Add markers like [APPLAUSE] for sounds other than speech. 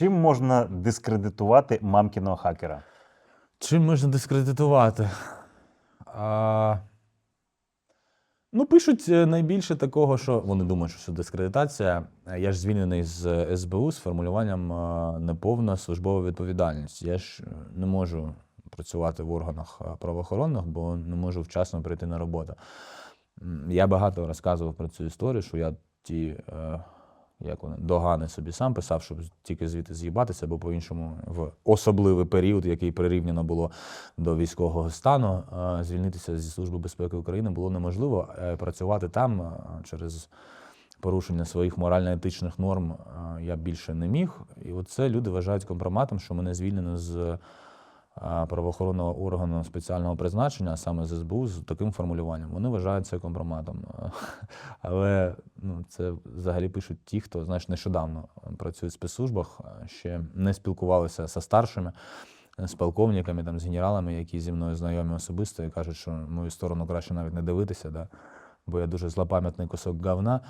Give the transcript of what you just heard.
Чим можна дискредитувати мамкіного хакера? Чим можна дискредитувати? А... Ну, пишуть е, найбільше такого, що вони думають, що це дискредитація. Е, Я ж звільнений з е, СБУ з формулюванням неповна службова відповідальність. Я ж не можу працювати в органах правоохоронних, бо не можу вчасно прийти на роботу. Я багато розказував про цю історію, що я ті. Як вони догани собі сам писав, щоб тільки звідти з'їбатися, бо по-іншому в особливий період, який прирівняно було до військового стану, е, звільнитися зі Служби безпеки України було неможливо. Е, Працювати там е, через порушення своїх морально-етичних норм я більше не міг. І оце люди вважають компроматом, що мене звільнено з правоохоронного органу спеціального призначення, саме з СБУ, з таким формулюванням. Вони вважають це компроматом. [LAUGHS] Але ну, це взагалі пишуть ті, хто знаєш, нещодавно працює в спецслужбах, ще не спілкувалися зі старшими з полковниками, там, з генералами, які зі мною знайомі особисто, і кажуть, що мою сторону краще навіть не дивитися, да? бо я дуже злопам'ятний кусок говна.